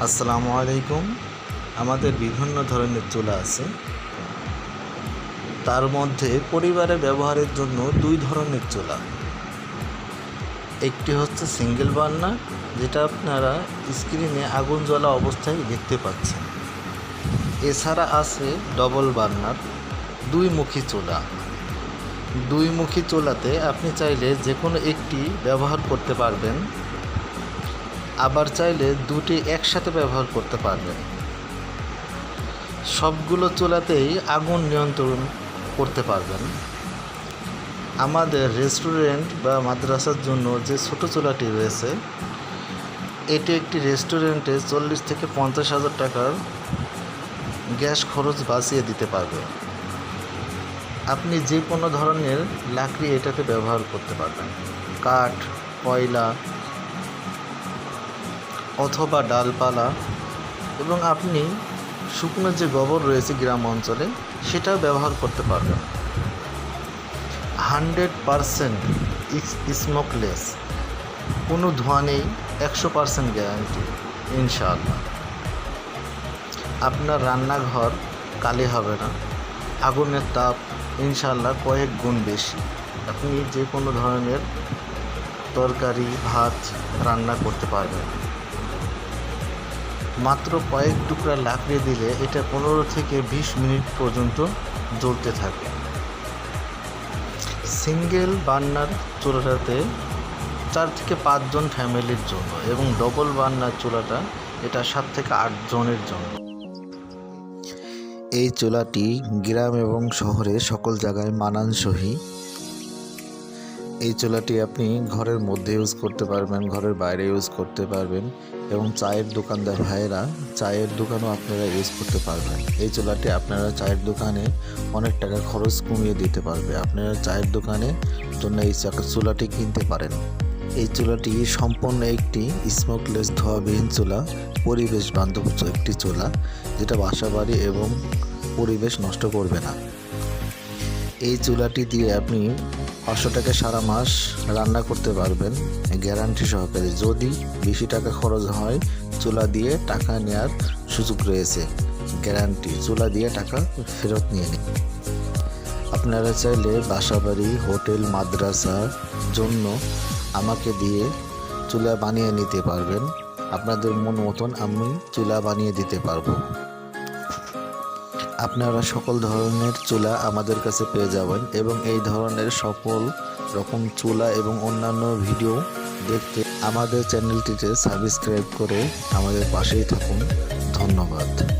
আসসালামু আলাইকুম। আমাদের বিভিন্ন ধরনের চুলা আছে। তার মধ্যে পরিবারে ব্যবহারের জন্য দুই ধরনের চুলা। একটি হচ্ছে সিঙ্গেল বার্নার যেটা আপনারা স্ক্রিনে আগুন জ্বলা অবস্থায় দেখতে পাচ্ছেন। এছাড়া আছে ডবল বার্নার দুই মুখী চুলা। দুই মুখী চুলাতে আপনি চাইলে যে কোনো একটি ব্যবহার করতে পারবেন। আবার চাইলে দুটি একসাথে ব্যবহার করতে পারবেন। সবগুলো চুলাতেই আগুন নিয়ন্ত্রণ করতে পারবেন। আমাদের রেস্টুরেন্ট বা মাদ্রাসার জন্য যে ছোট চুলাটি রয়েছে, এটি একটি রেস্টুরেন্টে চল্লিশ থেকে পঞ্চাশ হাজার টাকার গ্যাস খরচ বাঁচিয়ে দিতে পারবে। আপনি যে কোনো ধরনের লাকড়ি এটাতে ব্যবহার করতে পারবেন। কাঠ, কয়লা অথবা ডালপালা এবং আপনি শুকনো যে গোবর রয়েছে গ্রাম অঞ্চলে, সেটাও ব্যবহার করতে পারবেন। Hundred percent smokeless. কোনো ধোঁয়া নেই, একশো পারসেন্ট গ্যারান্টি, ইনশাআল্লাহ। আপনার রান্নাঘর কালি হবে না। আগুনের তাপ ইনশাআল্লাহ কয়েক গুণ বেশি। আপনি যে কোনো ধরনের তরকারি, ভাত রান্না করতে পারবেন। মাত্র কয়েক টুকরা লাকড়ি দিলে এটা পনেরো থেকে বিশ মিনিট পর্যন্ত জ্বলতে থাকে সিঙ্গেল বার্নার চুলাটাতে চার থেকে পাঁচজন ফ্যামিলির জন্য এবং ডবল বার্নার চুলাটা এটা সাত থেকে আট জনের জন্য। এই চুলাটি গ্রাম এবং শহরে সকল জায়গায় মানানসই। এই চুলাটি আপনি ঘরের মধ্যে ইউজ করতে পারবেন, ঘরের বাইরে ইউজ করতে পারবেন এবং চায়ের দোকানদার ভাইয়েরা চায়ের দোকানও আপনারা ইউজ করতে পারবেন। এই চুলাটি আপনারা চায়ের দোকানে অনেক টাকা খরচ কমিয়ে দিতে পারবে। আপনারা চায়ের দোকানে জন্য এই চুলাটি কিনতে পারেন। এই চুলাটি সম্পূর্ণ একটি স্মোকলেস ধোয়াবিহীন চুলা, পরিবেশ বান্ধব একটি চুলা, যেটা বাসাবাড়ি এবং পরিবেশ নষ্ট করবে না। এই চুলাটি দিয়ে আপনি পাঁচশো টাকা সারা মাস রান্না করতে পারবেন গ্যারান্টি সহকারে। যদি বেশি টাকা খরচ হয়, চুলা দিয়ে টাকা নেওয়ার সুযোগ রয়েছে গ্যারান্টি চুলা দিয়ে টাকা ফেরত নিয়ে নিন। আপনারা চাইলে বাসাবাড়ি, হোটেল মাদ্রাসার জন্য আমাকে দিয়ে চুলা বানিয়ে নিতে পারবেন। আপনাদের মন মতন আমি চুলা বানিয়ে দিতে পারব। আপনারা সকল ধরনের চুলা আমাদের কাছে পেয়ে যাবেন এবং এই ধরনের সকল রকম চুলা এবং অন্যান্য ভিডিও দেখতে আমাদের চ্যানেলটিতে সাবস্ক্রাইব করে আমাদের পাশেই থাকুন। ধন্যবাদ।